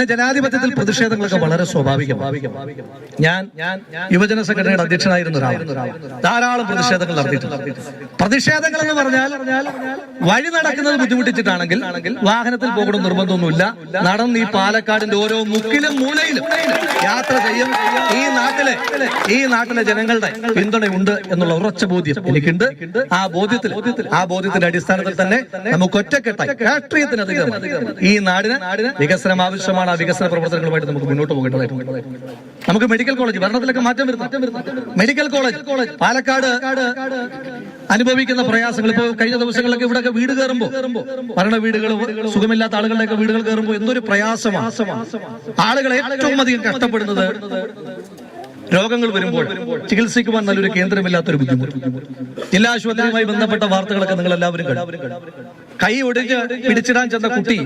പിന്നെ ജനാധിപത്യത്തിൽ പ്രതിഷേധങ്ങളൊക്കെ വളരെ സ്വാഭാവികമാണ്. ഞാൻ യുവജന സംഘടനയുടെ അധ്യക്ഷനായിരുന്ന ഒരാൾ ധാരാളം പ്രതിഷേധങ്ങൾ നടത്തിയിട്ടുണ്ട്. പ്രതിഷേധങ്ങൾ എന്ന് പറഞ്ഞാൽ വഴി നടക്കുന്നത് ബുദ്ധിമുട്ടിച്ചിട്ടാണെങ്കിൽ വാഹനത്തിൽ പോകണം നിർബന്ധമൊന്നുമില്ല. നടന്ന് ഈ പാലക്കാടിന്റെ ഓരോ മുക്കിലും മൂലയിലും യാത്ര ചെയ്യും. ഈ നാട്ടിലെ ഈ നാട്ടിലെ ജനങ്ങളുടെ പിന്തുണയുണ്ട് എന്നുള്ള ഉറച്ച ബോധ്യം എനിക്കുണ്ട്. ആ ബോധ്യത്തിൽ ആ ബോധ്യത്തിന്റെ അടിസ്ഥാനത്തിൽ തന്നെ നമുക്ക് ഒറ്റക്കെട്ടായി രാഷ്ട്രീയത്തിനധികം ഈ നാടിന് വികസനം ആവശ്യമാണ്. ആ വികസന പ്രവർത്തനങ്ങളുമായിട്ട് നമുക്ക് മുന്നോട്ട് പോകേണ്ടതായിട്ടുണ്ട് നമുക്ക് മെഡിക്കൽ കോളേജ് ഭരണത്തിലൊക്കെ മാറ്റം വരുന്നു. മെഡിക്കൽ കോളേജ് പാലക്കാട് അനുഭവിക്കുന്ന പ്രയാസങ്ങൾ. ഇപ്പോൾ കഴിഞ്ഞ ദിവസങ്ങളിലൊക്കെ ഇവിടെ വീട് കയറുമ്പോ ഭരണ വീടുകൾ സുഖമില്ലാത്ത ആളുകളുടെയൊക്കെ വീടുകൾ കയറുമ്പോൾ എന്തൊരു പ്രയാസമാണ്. ആളുകൾ ഏറ്റവും അധികം കഷ്ടപ്പെടുന്നത് രോഗങ്ങൾ വരുമ്പോൾ ചികിത്സിക്കുവാൻ നല്ലൊരു കേന്ദ്രമില്ലാത്തൊരു ബുദ്ധിമുട്ട്. ജില്ലാ ആശുപത്രിയുമായി ബന്ധപ്പെട്ട വാർത്തകളൊക്കെ നിങ്ങൾ എല്ലാവരും കൈ ഒടിഞ്ഞ് പിടിച്ചിടാൻ ചെന്ന കുട്ടി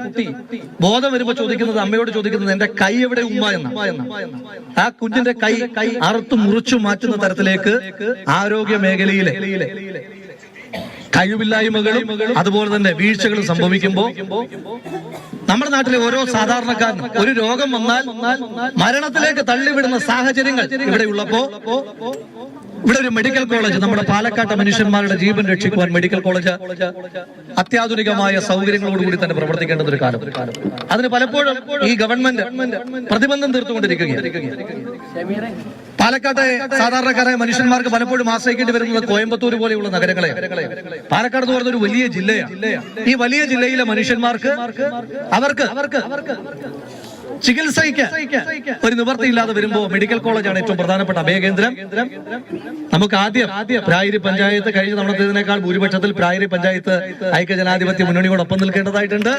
ബോധം വരുമ്പോ ചോദിക്കുന്നത് അമ്മയോട് ചോദിക്കുന്നത് എന്റെ കൈ എവിടെ ഉമ്മ എന്ന ആ കുഞ്ഞിന്റെ കൈ കൈ അറുത്തു മുറിച്ചു മാറ്റുന്ന തരത്തിലേക്ക് ആരോഗ്യ മേഖലയിലെ കഴിവില്ലായ്മകളും അതുപോലെ തന്നെ വീഴ്ചകളും സംഭവിക്കുമ്പോ നമ്മുടെ നാട്ടിലെ ഓരോ സാധാരണക്കാരനും ഒരു രോഗം വന്നാൽ മരണത്തിലേക്ക് തള്ളിവിടുന്ന സാഹചര്യങ്ങൾ ഇവിടെ ഉള്ളപ്പോ ഇവിടെ ഒരു മെഡിക്കൽ കോളേജ് നമ്മുടെ പാലക്കാട്ടെ മനുഷ്യന്മാരുടെ ജീവൻ രക്ഷിക്കുവാൻ മെഡിക്കൽ കോളേജ് അത്യാധുനികമായ സൗകര്യങ്ങളോടുകൂടി തന്നെ പ്രവർത്തിക്കേണ്ടത് ഒരു കാലം. അതിന് പലപ്പോഴും ഈ ഗവൺമെന്റ് പ്രതിബന്ധം തീർത്തുകൊണ്ടിരിക്കുകയാണ്. പാലക്കാട്ടെ സാധാരണക്കാരായ മനുഷ്യന്മാർക്ക് പലപ്പോഴും ആശ്രയിക്കേണ്ടി വരുന്നത് കോയമ്പത്തൂർ പോലെയുള്ള നഗരങ്ങളെ പാലക്കാട് എന്ന് പറഞ്ഞൊരു വലിയ ജില്ലയാണ്. ഈ വലിയ ജില്ലയിലെ മനുഷ്യന്മാർക്ക് അവർക്ക് അവർക്ക് ചികിത്സയ്ക്ക് ഒരു നിവർത്തിയില്ലാതെ വരുമ്പോൾ മെഡിക്കൽ കോളേജാണ് ഏറ്റവും പ്രധാനപ്പെട്ട അഭയകേന്ദ്രം. നമുക്ക് ആദ്യം പ്രായരി പഞ്ചായത്ത് കഴിഞ്ഞ തവണത്തേതിനേക്കാൾ ഭൂരിപക്ഷത്തിൽ പ്രായരി പഞ്ചായത്ത് ഐക്യ ജനാധിപത്യ മുന്നണിയോടൊപ്പം നിൽക്കേണ്ടതായിട്ടുണ്ട്.